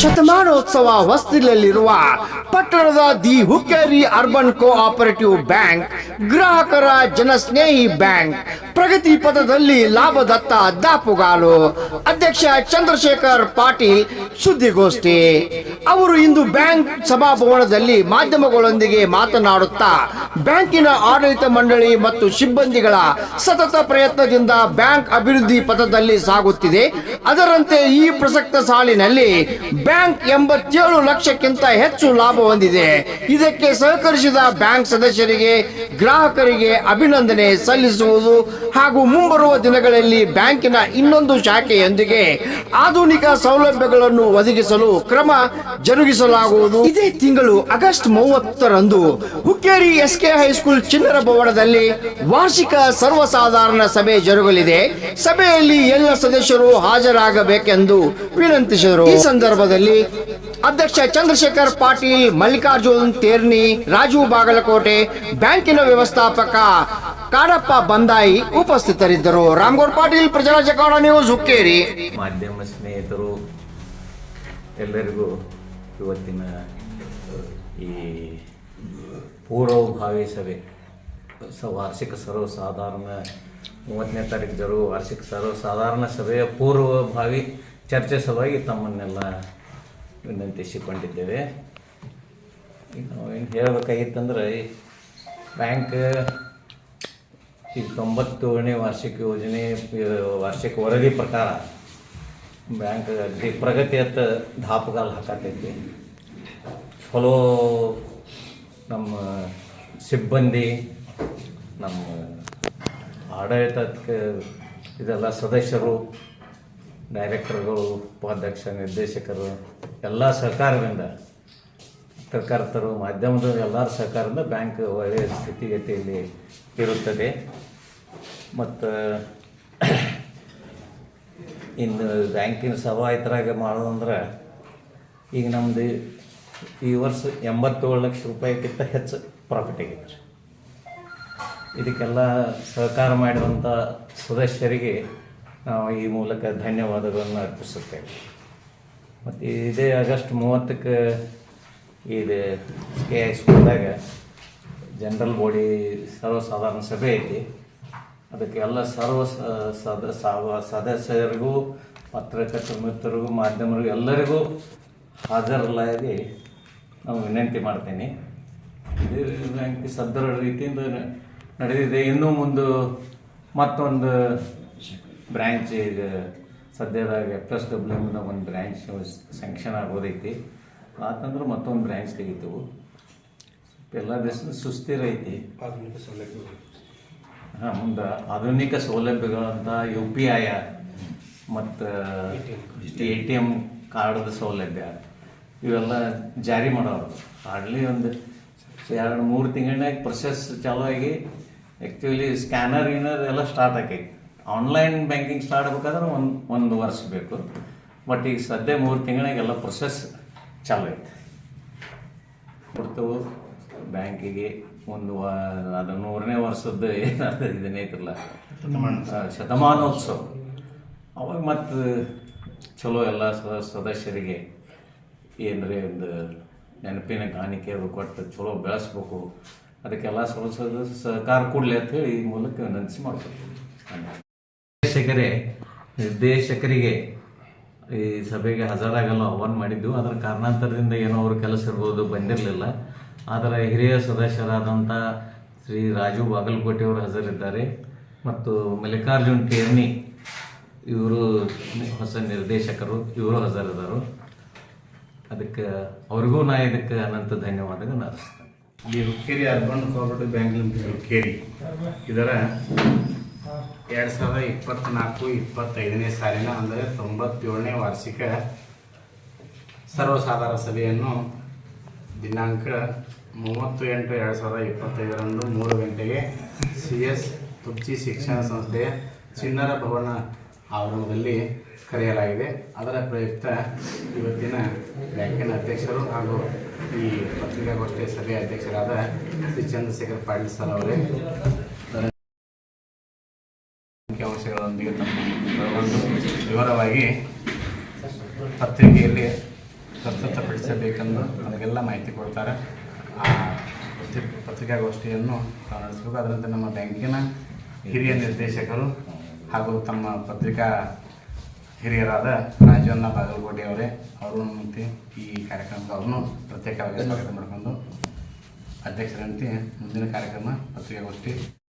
ಶತಮಾನೋತ್ಸವ ವಸ್ತಿಲಲ್ಲಿರುವ ಪಟ್ಟಣದ the Hukkeri urban cooperative bank, ಗ್ರಾಹಕರ ಜನಸ್ನೇಹಿ ಬ್ಯಾಂಕ್, ಪ್ರಗತಿ ಪಥದಲ್ಲಿ ಲಾಭದತ್ತ ದಾಪುಗಾಲು, ಅಧ್ಯಕ್ಷ ಚಂದ್ರಶೇಖರ್ ಪಾಟೀಲ್ ಸುದ್ದಿಗೋಷ್ಠಿ. ಅವರು ಇಂದು ಬ್ಯಾಂಕ್ ಸಭಾಭವನದಲ್ಲಿ ಮಾಧ್ಯಮಗಳೊಂದಿಗೆ ಮಾತನಾಡುತ್ತಾ, ಬ್ಯಾಂಕಿನ ಆಡಳಿತ ಮಂಡಳಿ ಮತ್ತು ಸಿಬ್ಬಂದಿಗಳ ಸತತ ಪ್ರಯತ್ನದಿಂದ ಬ್ಯಾಂಕ್ ಅಭಿವೃದ್ಧಿ ಪಥದಲ್ಲಿ ಸಾಗುತ್ತಿದೆ. ಅದರಂತೆ ಈ ಪ್ರಸಕ್ತ ಸಾಲಿನಲ್ಲಿ ಬ್ಯಾಂಕ್ ಎಂಬತ್ತೇಳು ಲಕ್ಷಕ್ಕಿಂತ ಹೆಚ್ಚು ಲಾಭ ಹೊಂದಿದೆ. ಇದಕ್ಕೆ ಸಹಕರಿಸಿದ ಬ್ಯಾಂಕ್ ಸದಸ್ಯರಿಗೆ, ಗ್ರಾಹಕರಿಗೆ ಅಭಿನಂದನೆ ಸಲ್ಲಿಸುವುದು ಹಾಗೂ ಮುಂಬರುವ ದಿನಗಳಲ್ಲಿ ಬ್ಯಾಂಕಿನ ಇನ್ನೊಂದು ಶಾಖೆಯೊಂದಿಗೆ ಆಧುನಿಕ ಸೌಲಭ್ಯಗಳನ್ನು ಒದಗಿಸಲು ಕ್ರಮ ಜರುಗಿಸಲಾಗುವುದು. ಇದೇ ತಿಂಗಳು ಆಗಸ್ಟ್ ಮೂವತ್ತರಂದು ಹುಕ್ಕೇರಿ ಎಸ್ಕೆ ಹೈಸ್ಕೂಲ್ ಚಿನ್ನರ ಭವನದಲ್ಲಿ ವಾರ್ಷಿಕ ಸರ್ವಸಾಧಾರಣ ಸಭೆ ಜರುಗಲಿದೆ. ಸಭೆಯಲ್ಲಿ ಎಲ್ಲ ಸದಸ್ಯರು ಹಾಜರಾಗಬೇಕೆಂದು ವಿನಂತಿಸಿದರು. ಈ ಸಂದರ್ಭದಲ್ಲಿ ಅಧ್ಯಕ್ಷ ಚಂದ್ರಶೇಖರ್ ಪಾಟೀಲ್, ಮಲ್ಲಿಕಾರ್ಜುನ್ ತೇರ್ನಿ, ರಾಜು ಬಾಗಲಕೋಟೆ, ಬ್ಯಾಂಕಿನ ವ್ಯವಸ್ಥಾಪಕ ಕಾಡಪ್ಪ ಬಂದಾಯಿ ಉಪಸ್ಥಿತರಿದ್ದರು. ರಾಮ್ಗೌಡ್ ಪಾಟೀಲ್, ಪ್ರಜಾರಾಜ್ಯ ಕನ್ನಡ ನ್ಯೂಸ್, ಹುಕ್ಕೇರಿ. ಮಾಧ್ಯಮ ಸ್ನೇಹಿತರು, ಎಲ್ಲರಿಗೂ ಇವತ್ತಿನ, ಈ ಪೂರ್ವಭಾವಿ ಸಭೆ ವಾರ್ಷಿಕ ಸರ್ವಸಾಧಾರಣ ಮೂವತ್ತನೇ ತಾರೀಕು ಜರುಗುವ ವಾರ್ಷಿಕ ಸರ್ವಸಾಧಾರಣ ಸಭೆಯ ಪೂರ್ವಭಾವಿ ಚರ್ಚೆ ಸಲುವಾಗಿ ತಮ್ಮನ್ನೆಲ್ಲ ವಿನಂತಿಸಿಕೊಂಡಿದ್ದೇವೆ ಈಗ ನಾವು ಏನು ಹೇಳಬೇಕಾಗಿತ್ತಂದ್ರೆ ಈ ಬ್ಯಾಂಕ್ ಈ ತೊಂಬತ್ತೇಳನೇ ವಾರ್ಷಿಕ ಯೋಜನೆ ವಾರ್ಷಿಕ ವರದಿ ಪ್ರಕಾರ ಬ್ಯಾಂಕ್ ಅಗದಿ ಪ್ರಗತಿಯತ್ತ ದಾಪುಗಾಲ್ ಹಾಕತೈತಿ. ಚಲೋ ನಮ್ಮ ಸಿಬ್ಬಂದಿ, ನಮ್ಮ ಆಡಳಿತಕ್ಕೆ ಇದೆಲ್ಲ ಸದಸ್ಯರು ಡೈರೆಕ್ಟರ್ಗಳು, ಉಪಾಧ್ಯಕ್ಷ, ನಿರ್ದೇಶಕರು, ಎಲ್ಲ ಸಹಕಾರದಿಂದ ಪತ್ರಕರ್ತರು ಮಾಧ್ಯಮದ ಎಲ್ಲರ ಸಹಕಾರದಿಂದ ಬ್ಯಾಂಕ್ ಒಳ್ಳೆಯ ಸ್ಥಿತಿಗತಿಯಲ್ಲಿ ಇರುತ್ತದೆ. ಮತ್ತು ಇನ್ನು ಬ್ಯಾಂಕಿನ ಸಭಾಯಿತರಾಗ ಮಾಡೋದಂದ್ರೆ ಈಗ ನಮ್ಮದು ಈ ವರ್ಷ ಎಂಬತ್ತೇಳು ಲಕ್ಷ ರೂಪಾಯಿಗಿಂತ ಹೆಚ್ಚು ಪ್ರಾಫಿಟ್ ಆಗೈತೆ ರೀ ಇದಕ್ಕೆಲ್ಲ ಸಹಕಾರ ಮಾಡಿದಂಥ ಸದಸ್ಯರಿಗೆ ನಾವು ಈ ಮೂಲಕ ಧನ್ಯವಾದಗಳನ್ನು ಅರ್ಪಿಸುತ್ತೇವೆ. ಮತ್ತು ಇದೇ ಆಗಸ್ಟ್ ಮೂವತ್ತಕ್ಕೆ ಇದು ಕೆ ಐ ಸ್ಕೂಲ್ದಾಗ ಜನರಲ್ ಬಾಡಿ ಸರ್ವಸಾಧಾರಣ ಸಭೆ ಐತಿ. ಅದಕ್ಕೆ ಎಲ್ಲ ಸರ್ವ ಸದ ಸದಸ್ಯರಿಗೂ ಪತ್ರಕರ್ತರ ಮಿತ್ರರಿಗೂ, ಮಾಧ್ಯಮರಿಗೂ ಎಲ್ಲರಿಗೂ ಹಾಜರಲ್ಲಾಗಿ ನಾವು ವಿನಂತಿ ಮಾಡ್ತೀನಿ. ಬ್ಯಾಂಕ್ ಸದೃಢ ರೀತಿಯಿಂದ ನಡೆದಿದೆ. ಇನ್ನೂ ಮುಂದೆ ಮತ್ತೊಂದು ಬ್ರ್ಯಾಂಚ್ ಈಗ ಸದ್ಯದಾಗ ಎಫ್ ಎಸ್ ಡಬ್ಲ್ಯೂನ ಒಂದು ಬ್ರ್ಯಾಂಚ್ ಸ್ಯಾಂಕ್ಷನ್ ಆಗೋದೈತಿ. ಆತಂದ್ರೆ ಮತ್ತೊಂದು ಬ್ರ್ಯಾಂಚ್ ತೆಗಿತೀವಿ. ಎಲ್ಲ ದೇಶದ ಸುಸ್ಥಿರ ಐತಿ. ಹಾಂ ಮುಂದೆ ಆಧುನಿಕ ಸೌಲಭ್ಯಗಳಂತ ಯು ಪಿ ಐ ಮತ್ತು ಎ ಟಿ ಎಂ ಕಾರ್ಡದ ಸೌಲಭ್ಯ ಇವೆಲ್ಲ ಜಾರಿ ಮಾಡೋರು ಹಾರ್ಡ್ಲಿ ಒಂದು ಎರಡು ಮೂರು ತಿಂಗಳಿನಾಗ ಪ್ರೊಸೆಸ್ ಚಾಲೂ ಆಗಿ ಆ್ಯಕ್ಚುಲಿ ಸ್ಕ್ಯಾನರ್ ಗಿನರ್ ಎಲ್ಲ ಸ್ಟಾರ್ಟ್ ಆಕೈತಿ. ಆನ್ಲೈನ್ ಬ್ಯಾಂಕಿಂಗ್ ಸ್ಟಾರ್ಟ್ ಆಗ್ಬೇಕಾದ್ರೆ ಒಂದು ಒಂದು ವರ್ಷ ಬೇಕು. ಬಟ್ ಈಗ ಸದ್ಯ ಮೂರು ತಿಂಗಳಿಗೆಲ್ಲ ಪ್ರೊಸೆಸ್ ಚಾಲು ಐತೆ. ಕೊಡ್ತೇವೆ ಬ್ಯಾಂಕಿಗೆ ಒಂದು ವಾ ಅದು ನೂರನೇ ವರ್ಷದ್ದು ಏನಾದ್ರು ಇದನ್ನೈತ್ರಲ್ಲ ಆ, ಶತಮಾನೋತ್ಸವ. ಅವಾಗ ಮತ್ತು ಚಲೋ ಎಲ್ಲ ಸದಸ್ಯರಿಗೆ ಏನರೇ ಒಂದು ನೆನಪಿನ ಕಾಣಿಕೆ ಅದು ಕೊಟ್ಟು ಚಲೋ ಬೆಳೆಸ್ಬೇಕು. ಅದಕ್ಕೆಲ್ಲ ಸ್ವಲ್ಪ ಸ್ವಲ್ಪ ಸಹಕಾರ ಕೊಡಲಿ ಅಂತ ಹೇಳಿ ಈ ಮೂಲಕ ವಿನಂತಿಸಿ ಮಾಡ್ಕೊಳ್ತೀವಿ. ನಿರ್ದೇಶಕರೇ, ನಿರ್ದೇಶಕರಿಗೆ ಈ ಸಭೆಗೆ ಹಾಜರಾಗಲು ಆಹ್ವಾನ ಮಾಡಿದ್ದು, ಅದರ ಕಾರಣಾಂತರದಿಂದ ಏನೋ ಅವ್ರ ಕೆಲಸ ಇರ್ಬೋದು ಬಂದಿರಲಿಲ್ಲ. ಆದರೆ ಹಿರಿಯ ಸದಸ್ಯರಾದಂಥ ಶ್ರೀ ರಾಜು ಬಾಗಲಕೋಟೆಯವರು ಹಾಜರಿದ್ದಾರೆ. ಮತ್ತು ಮಲ್ಲಿಕಾರ್ಜುನ್ ಕೇರ್ನಿ ಇವರು ಹೊಸ ನಿರ್ದೇಶಕರು, ಇವರು ಹಾಜರಿದ್ದರು. ಅದಕ್ಕೆ ಅವ್ರಿಗೂ ನಾ ಇದಕ್ಕೆ ಅನಂತ ಧನ್ಯವಾದಗಳು ನಾನು ಇಲ್ಲಿ Hukkeri urban cooperative bank limited Hukkeri. ಇದರ ಎರಡು ಸಾವಿರದ ಇಪ್ಪತ್ತ್ನಾಲ್ಕು ಇಪ್ಪತ್ತೈದನೇ ಸಾಲಿನ ಅಂದರೆ ತೊಂಬತ್ತೇಳನೇ ವಾರ್ಷಿಕ ಸರ್ವಸಾಧಾರಣ ಸಭೆಯನ್ನು ದಿನಾಂಕ ಮೂವತ್ತು ಎಂಟು ಎರಡು ಸಾವಿರದ ಇಪ್ಪತ್ತೈದರಂದು ಮೂರು ಗಂಟೆಗೆ ಸಿ ಎಸ್ ತುರ್ಚಿ ಶಿಕ್ಷಣ ಸಂಸ್ಥೆಯ ಚಿನ್ನರ ಭವನ ಆವರಣದಲ್ಲಿ ಕರೆಯಲಾಗಿದೆ. ಅದರ ಪ್ರಯುಕ್ತ ಇವತ್ತಿನ ಬ್ಯಾಂಕಿನ ಅಧ್ಯಕ್ಷರು ಹಾಗೂ ಈ ಪತ್ರಿಕಾಗೋಷ್ಠಿಯ ಸಭೆಯ ಅಧ್ಯಕ್ಷರಾದ ಶ್ರೀ ಚಂದ್ರಶೇಖರ್ ಪಾಟೀಲ್ ಸರ್ ಅವರೇ. ಅವರೊಂದಿಗೆ ತಮ್ಮ ವಿವರವಾಗಿ ಪತ್ರಿಕೆಯಲ್ಲಿ ಪ್ರಸ್ತುತಪಡಿಸಬೇಕೆಂದು ನಮಗೆಲ್ಲ ಮಾಹಿತಿ ಕೊಡ್ತಾರೆ. ಆ ಪತ್ರಿ- ಪತ್ರಿಕಾಗೋಷ್ಠಿಯನ್ನು ನಡೆಸಬೇಕು. ಅದರಂತೆ ನಮ್ಮ ಬ್ಯಾಂಕಿನ ಹಿರಿಯ ನಿರ್ದೇಶಕರು ಹಾಗೂ ತಮ್ಮ ಪತ್ರಿಕಾ ಹಿರಿಯರಾದ ರಾಜಣ್ಣ ಬಾಗಲಕೋಟೆ ಅವರೇ ಅವರು ಮತ್ತು ಈ ಕಾರ್ಯಕ್ರಮಕ್ಕೆ ಅವ್ರನ್ನೂ ಪ್ರತ್ಯೇಕವಾಗಿ ಸ್ವಾಗತ ಮಾಡಿಕೊಂಡು ಅಧ್ಯಕ್ಷರಂತೆ ಮುಂದಿನ ಕಾರ್ಯಕ್ರಮ ಪತ್ರಿಕಾಗೋಷ್ಠಿ